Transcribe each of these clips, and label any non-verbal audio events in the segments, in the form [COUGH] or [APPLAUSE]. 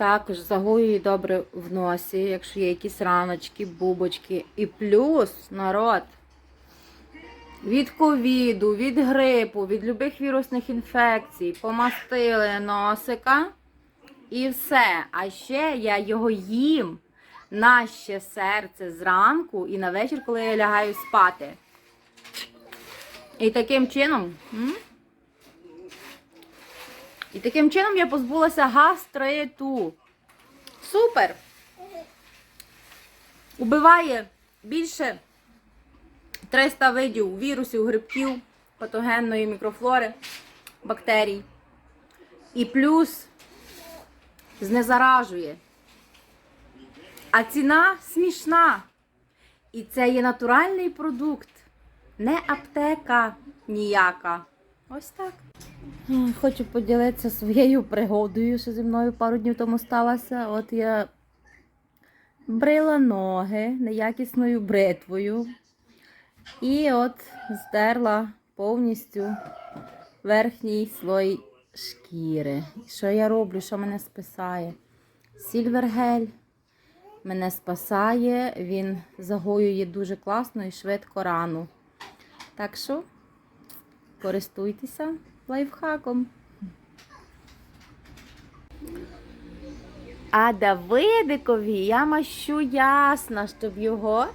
Також загоює добре в носі, якщо є якісь раночки, бубочки. І плюс народ. Від ковіду, від грипу, від любих вірусних інфекцій помастили носика і все. А ще я його їм на ще серце зранку і на вечір, коли я лягаю спати. І таким чином. м? І таким чином я позбулася гастриту. Супер! Убиває більше 300 видів вірусів, грибків, патогенної мікрофлори, бактерій. І плюс знезаражує. А ціна смішна. І це є натуральний продукт, не аптека ніяка. Ось так. Хочу поділитися своєю пригодою, що зі мною пару днів тому сталося. От я брила ноги неякісною бритвою. І от здерла повністю верхній слой шкіри. Що я роблю? Що мене спасає? Сільвергель мене спасає, він загоює дуже класно і швидко рану. Так що користуйтеся лайфхаком. А Давидикові я мащу ясно, щоб його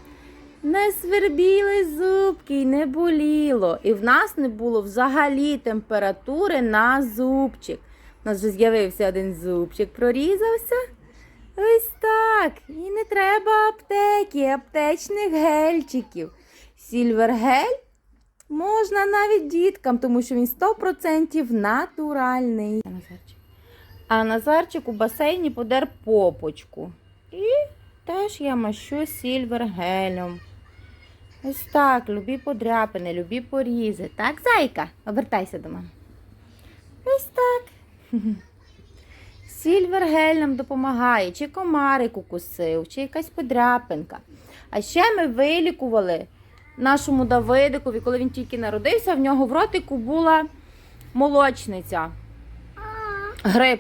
не свербіли зубки і не боліло. І в нас не було взагалі температури на зубчик. У нас вже з'явився один зубчик, прорізався. Ось так. І не треба аптеки, аптечних гельчиків. Сільвергель можна навіть діткам, тому що він 100% натуральний. А Назарчик? У басейні подер попочку. І теж я мащу сільвергелем. Ось так, любі подряпини, любі порізи. Так, зайка? Обертайся до мене. Ось так. [LAUGHS] Сільвергель нам допомагає, чи комарик укусив, чи якась подряпинка. А ще ми вилікували нашому Давидикові, коли він тільки народився, в нього в ротику була молочниця. Грип